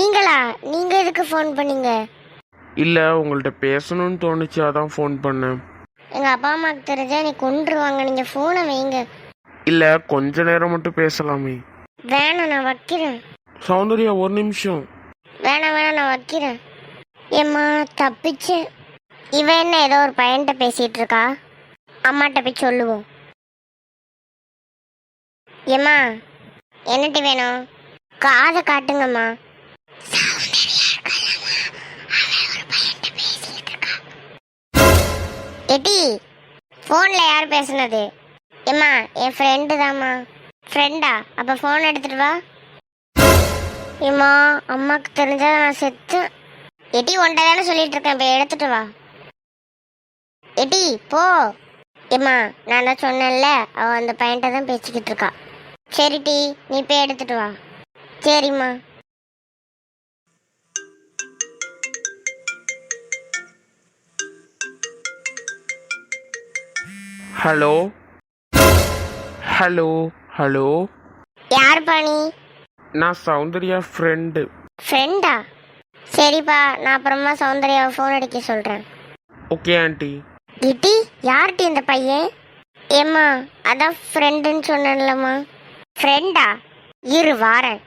நீங்களா? நீங்க எதுக்கு ஃபோன் பண்ணீங்க? இல்லை உங்கள்கிட்ட பேசணும்னு தோணுச்சு அதான் ஃபோன் பண்ணேன். எங்க அப்பா அம்மாக்கு தெரிஞ்சா நீ கொன்றுவாங்க. நீங்க ஃபோனை வைங்க. இல்லை கொஞ்ச நேரம் மட்டும் பேசலாமே. வேணாம் நான் வைக்கிறேன். சௌந்தர்யா ஒரு நிமிஷம். வேணாம் வேணாம் நான் வைக்கிறேன். ஏம்மா தப்பிச்சேன் இவ என்ன ஏதோ ஒரு பையன்கிட்ட பேசிட்டு இருக்கா? அம்மாட்ட போய் சொல்லுவோம். ஏம்மா என்னட்டு வேணும்? காதை காட்டுங்கம்மா. எட்டி ஃபோனில் யார் பேசுனது? ஏம்மா என் ஃப்ரெண்டு தாம்மா. ஃப்ரெண்டா அப்போ ஃபோன் எடுத்துட்டு வா. ஏம்மா அம்மாவுக்கு தெரிஞ்சா நான் செத்து. எட்டி ஒன்றை தானே சொல்லிட்டு இருக்கேன். இப்போ எடுத்துட்டு வா. எட்டி போ. ஏம்மா நான் தான் சொன்னேன்ல அவ அந்த பையன்கிட்ட தான் பேசிக்கிட்டு இருக்கா. சரி டி நீ போய் எடுத்துட்டு வா. சரிம்மா. ஹலோ? ஹலோ? ஹலோ? யாருப்பா நீ? நான் சௌந்தர்யா ஃப்ரெண்டு ஃப்ரெண்டா சரிப்பா நான் அப்புறமா சௌந்தர்யாவை ஃபோன் அடிக்க சொல்கிறேன் ஓகே ஆண்டி இட்டி யார்டி இந்த பையன்? ஏம்மா அதான் ஃப்ரெண்டுன்னு சொன்னேன்லம்மா. ஃப்ரெண்டா இரு வாரேன்.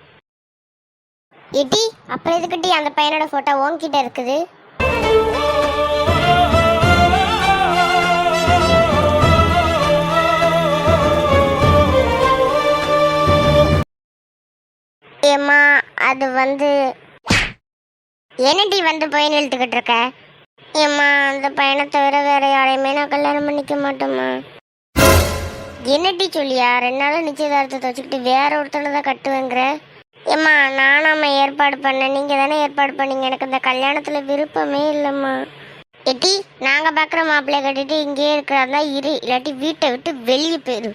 இட்டி அப்புறம் எதுக்கிட்டி அந்த பையனோட ஃபோட்டோ உன்கிட்ட இருக்குது? அது வந்து என்னடி வந்து போய் நிறுத்துக்கிட்டு இருக்க? ஏம்மா அந்த பையனை தவிர வேற யாரையுமே நான் கல்யாணம் பண்ணிக்க மாட்டோம்மா. என்னடி சொல்லியா? ரெண்டு நாளும் நிச்சயதார்த்தத்தை வச்சுக்கிட்டு வேற ஒருத்தனை தான் கட்டுவேங்கிற? ஏம்மா நானாம்மா ஏற்பாடு பண்ணேன் நீங்கள் தானே ஏற்பாடு பண்ணீங்க. எனக்கு இந்த கல்யாணத்தில் விருப்பமே இல்லைம்மா. எட்டி நாங்கள் பார்க்குற மாப்பிள்ளைய கட்டிட்டு இங்கேயே இருக்கிறதா இரு. இல்லாட்டி வீட்டை விட்டு வெளியே போயிரு.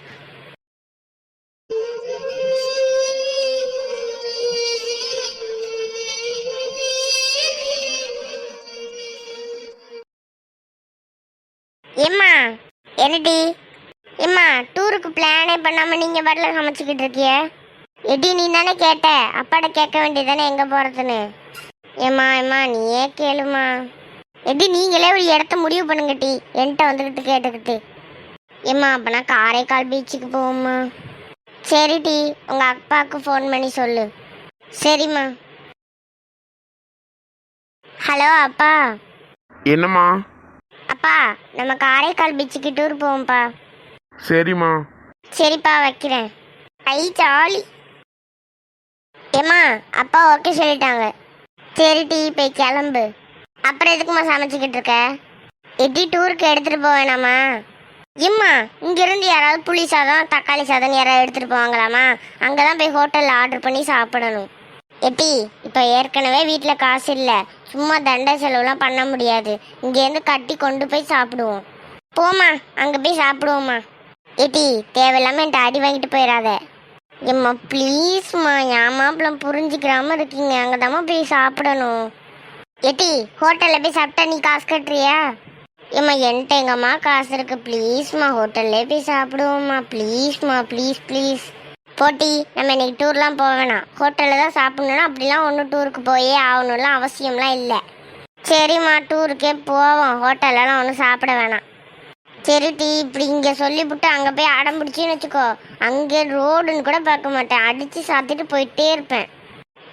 ஏம்மா என்னடி? ஏம்மா டூருக்கு பிளானே பண்ணாமல் நீங்கள் பாட்டில் சமைச்சிக்கிட்டு இருக்கிய? எடி நீ தானே கேட்ட. அப்பாட்ட கேட்க வேண்டியதானே எங்கே போகிறதுன்னு ஏம்மா ஏம்மா நீயே கேளுமா. எடி நீங்களே ஒரு இடத்த முடிவு பண்ணுங்கட்டி என்கிட்ட வந்துக்கிட்டு கேட்டுக்கிட்டு. ஏம்மா அப்போனா காரைக்கால் பீச்சுக்கு போவோம்மா. சரி டி. உங்கள் அப்பாவுக்கு ஃபோன் பண்ணி சொல்லு. சரிம்மா. ஹலோ அப்பா. என்னம்மா? அப்பா நம்ம காரைக்கால் பீச்சுக்கு டூர் போவோம்ப்பா. சரிம்மா. சரிப்பா வைக்கிறேன். ஐ ஜாலி. ஏம்மா அப்பா ஓகே சொல்லிட்டாங்க. சரி டீ போய் கிளம்பு. அப்புறம் எதுக்குமா சமைச்சிக்கிட்டு இருக்க? எட்டி டூருக்கு எடுத்துட்டு போக வேணாமா? ஏம்மா இங்கிருந்து யாராவது புளி சாதம் தக்காளி சாதம் யாராவது எடுத்துட்டு போவாங்களாமா அங்கே தான் போய் ஹோட்டலில் ஆர்டர் பண்ணி சாப்பிடணும். எட்டி இப்போ ஏற்கனவே வீட்டில் காசு இல்லை. சும்மா தண்டை செலவுலாம் பண்ண முடியாது. இங்கேருந்து கட்டி கொண்டு போய் சாப்பிடுவோம். போம்மா அங்கே போய் சாப்பிடுவோம்மா. ஏட்டி தேவையில்லாமல் என்கிட்ட அடி வாங்கிட்டு போயிடாத எம்மா ப்ளீஸ்மா என் மாப்பிளம் புரிஞ்சுக்கிறாம இருக்கீங்க. அங்கே போய் சாப்பிடணும். ஏட்டி ஹோட்டலில் போய் சாப்பிட்டா நீ காசு கட்டுறியா? ஏம்மா என்கிட்ட எங்கம்மா காசு இருக்குது ப்ளீஸ்மா ஹோட்டல்லே போய் சாப்பிடுவோம்மா. ப்ளீஸ்மா ப்ளீஸ் ப்ளீஸ் போட்டி நம்ம இன்னைக்கு டூர்லாம் போக வேணாம். ஹோட்டலில் தான் சாப்பிடணும்னா அப்படிலாம் ஒன்றும் டூருக்கு போயே ஆகணும்லாம் அவசியம்லாம் இல்லை. சரிம்மா டூருக்கே போவோம். ஹோட்டல்லலாம் ஒன்றும் சாப்பிட வேணாம். சரி டீ இப்படி இங்கே சொல்லிவிட்டு அங்கே போய் அடம் பிடிச்சின்னு வச்சுக்கோ. அங்கே ரோடுன்னு கூட பார்க்க மாட்டேன். அடித்து சாத்திட்டு போயிட்டே இருப்பேன்.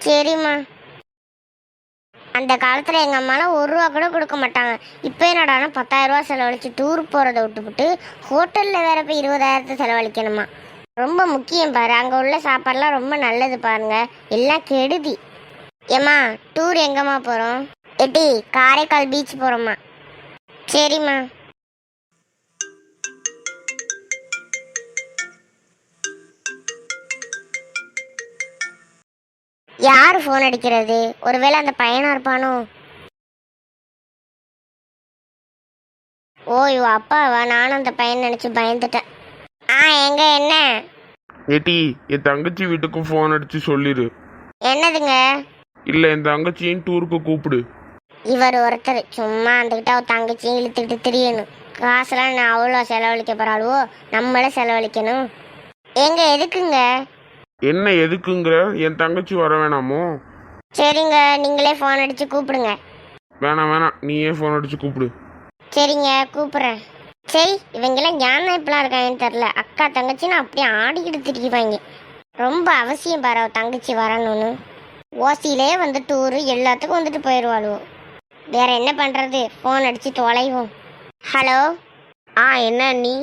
சரிம்மா. அந்த காலத்தில் எங்கள் அம்மாலாம் ஒரு ரூபா கூட கொடுக்க மாட்டாங்க. இப்போ என்னடானா பத்தாயிரம் செலவழித்து டூர் போகிறத விட்டுவிட்டு ஹோட்டலில் வேற போய் இருபதாயிரத்தை செலவழிக்கணுமா. ரொம்ப முக்கியம் பாரு. அங்கே உள்ள சாப்பாடுலாம் ரொம்ப நல்லது பாருங்க. எல்லாம் கெடுதி. ஏம்மா டூர் எங்கம்மா போகிறோம் எட்டி காரைக்கால் பீச் போகிறோம்மா சரிம்மா. யார் ஃபோன் அடிக்கிறது? ஒருவேளை அந்த பையனாக இருப்பானோ? ஓ இவ அப்பாவா? நானும் அந்த பையன் நினச்சி பயந்துட்டேன். எங்க என்ன? ஏட்டி என் தங்கச்சி வீட்டுக்கு ஃபோன் அடிச்சு சொல்லிடு என்னதுங்க? இல்லை என் தங்கச்சியும் டூருக்கு கூப்பிடு. இவர் ஒருத்தர் சும்மா அந்துக்கிட்ட அவ தங்கச்சியும் இழுத்துக்கிட்டு திரியணும். காசெல்லாம் நான் அவ்வளோ செலவழிக்க போறாளுவோ? நம்மளே செலவழிக்கணும். எங்க எதுக்குங்க? என்ன எதுக்குங்கிற? என் தங்கச்சி வர வேணாமோ? சரிங்க நீங்களே ஃபோன் அடிச்சு கூப்பிடுங்க. வேணாம் வேணாம். நீயே ஃபோன் அடிச்சு கூப்பிடு. சரிங்க கூப்பிடுறேன். சரி இவங்கெல்லாம் ஞானம் இப்படிலாம் இருக்காங்கன்னு தெரில அக்கா தங்கச்சின்னு அப்படியே ஆடிக்கிட்டு திரிக்குவாங்க ரொம்ப அவசியம் பாரு அவ தங்கச்சி வரணும்னு. ஓசியிலே வந்து டூரு எல்லாத்துக்கும் வந்துட்டு போயிடுவாளுவோம் வேற என்ன பண்ணுறது ஃபோன் அடித்து தொலைவோம். ஹலோ ஆ என்ன நீ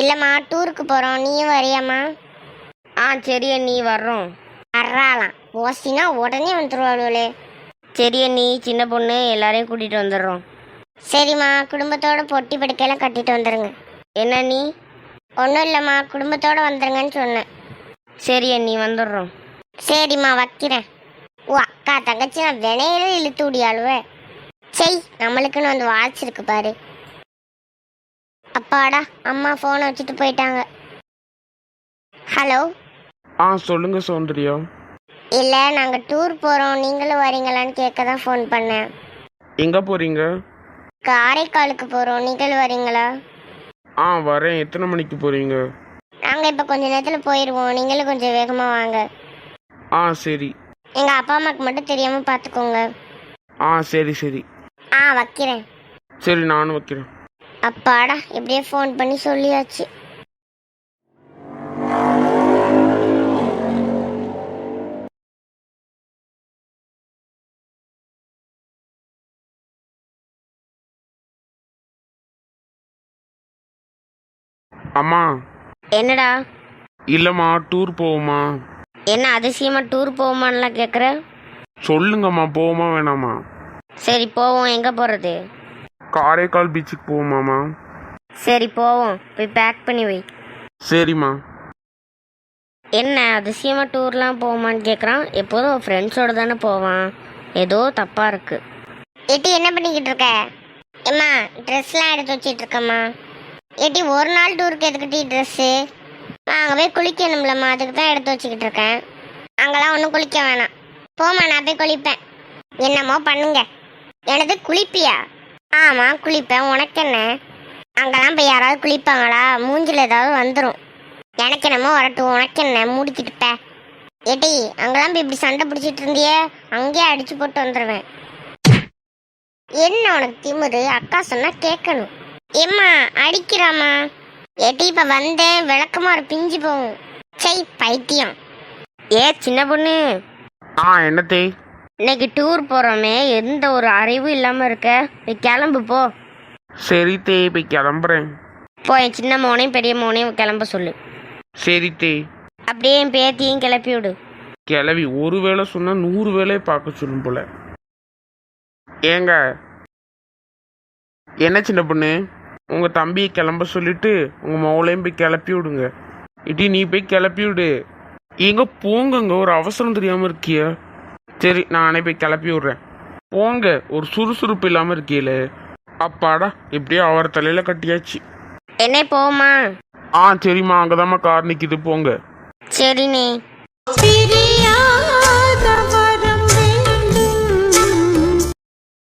இல்லைம்மா டூருக்கு போகிறோம் நீயும் வரியாம்மா? ஆ சரி அண்ணி வர்றோம். வர்றாளாம். ஓசினா உடனே வந்துருவாளுவலே சரி அண்ணி சின்ன பொண்ணு எல்லாரையும் கூட்டிகிட்டு வந்துடுறோம். சரிம்மா குடும்பத்தோட பொட்டி படுக்கையெல்லாம் கட்டிட்டு வந்துடுங்க என்ன நீ? ஒன்றும் இல்லைம்மா குடும்பத்தோட வந்துடுங்கன்னு சொன்னேன். சரி அண்ணி வந்துடுறோம். சரிம்மா வைக்கிறேன். ஓ அக்கா தங்கச்சி நான் வினையில இழுத்து விடியாளுவே சரி நம்மளுக்குன்னு வந்து வாய்ச்சிருக்கு பாரு. அப்பாடா அம்மா ஃபோனை வச்சுட்டு போயிட்டாங்க. ஹலோ ஆ சொல்லுங்க சௌந்தர்யா. இல்லை நாங்கள் டூர் போகிறோம் நீங்களும் வரீங்களான்னு கேட்க தான் ஃபோன் பண்ணேன். எங்கே போகிறீங்க காரைக்காலுக்கு போகிறோம் நீங்களும் வரீங்களா? ஆ வரேன். எத்தனை மணிக்கு போகிறீங்க நாங்கள் இப்போ கொஞ்ச நேரத்தில் போயிடுவோம் நீங்களும் கொஞ்சம் வேகமாக வாங்க. ஆ சரி. எங்கள் அப்பா அம்மாவுக்கு மட்டும் தெரியாமல் பார்த்துக்கோங்க ஆ சரி சரி. ஆ வைக்கிறேன். சரி நானும் வைக்கிறேன். அப்பாடா எப்படியே ஃபோன் பண்ணி சொல்லியாச்சு. அம்மா. என்னடா? இல்லைம்மா டூர் போவோமா என்ன அதிசயமா டூர் போவோமான்லாம் கேட்குற சொல்லுங்கம்மா போவோமா வேணாமா சரி போவோம். எங்கே போகிறது காரைக்கால் பீச்சுக்கு போவோமாம்மா. சரி போவோம். போய் பேக் பண்ணி வை. சரிம்மா. என்ன அதிசயமா டூர்லாம் போவோமான்னு கேட்குறான் எப்போதும் ஃப்ரெண்ட்ஸோட தானே போவான். ஏதோ தப்பாக இருக்கு. ஏட்டி என்ன பண்ணிக்கிட்டு இருக்க? ஏம்மா ட்ரெஸ்லாம் எடுத்து வச்சிட்டு இருக்கம்மா. ஏட்டி ஒரு நாள் டூருக்கு எதுக்கிட்டி ட்ரெஸ்ஸு அங்கே போய் குளிக்கணும்லம்மா அதுக்கு தான் எடுத்து வச்சுக்கிட்டு இருக்கேன். அங்கெல்லாம் ஒன்றும் குளிக்க வேணாம். போமா நான் போய் குளிப்பேன். என்னமோ பண்ணுங்க. எனது குளிப்பியா? ஆமாம் குளிப்பேன். உனக்கு என்ன? அங்கெல்லாம் போய் யாராவது குளிப்பாங்களா? மூஞ்சில் ஏதாவது வந்துடும் எனக்கு என்னமோ வரட்டும். உனக்கு என்ன? மூடிக்கிட்டுப்ப ஏட்டி அங்கெல்லாம் போய் இப்படி சண்டை பிடிச்சிட்டு இருந்தியே அங்கேயே அடிச்சு போட்டு வந்துடுவேன் என்ன உனக்கு திமுரு? அக்கா சொன்னால் கேட்கணும். ஏம்மா அடிக்கிறாம்மா. ஏட்டி இப்ப வந்தேன். விளக்கமா ஒரு பிஞ்சு போகும். சை பைத்தியம். ஏ சின்ன பொண்ணு. ஆ என்னத்தே இன்னைக்கு டூர் போறோமே. எந்த ஒரு அறிவும் இல்லாம இருக்க. போய் கிளம்பு போ. சரி தே போய் கிளம்புறேன். போ என் சின்ன மோனையும் பெரிய மோனையும் கிளம்ப சொல்லு. சரி தே. அப்படியே என் பேத்தியும் கிளப்பி விடு. கிளவி ஒரு வேளை சொன்னா நூறு வேலையை பார்க்க சொல்லும் போல. ஏங்க? என்ன சின்ன பொண்ணு? உங்க தம்பியை கிளம்ப சொல்லிட்டு உங்க மவுளையும் போய் கிளப்பி விடுங்க. இட்டி நீ போய் கிளப்பி விடு. எங்க போங்கங்க? ஒரு அவசரம் தெரியாம இருக்கிய. சரி நானே போய் கிளப்பி விடுறேன். போங்க ஒரு சுறுசுறுப்பு இல்லாம இருக்கீல அப்பாடா எப்படியோ அவர் தலையில கட்டியாச்சு. என்ன போமா ஆ சரிம்மா அங்கதாம்மா கார் நிக்குது போங்க. சரிண்ணே.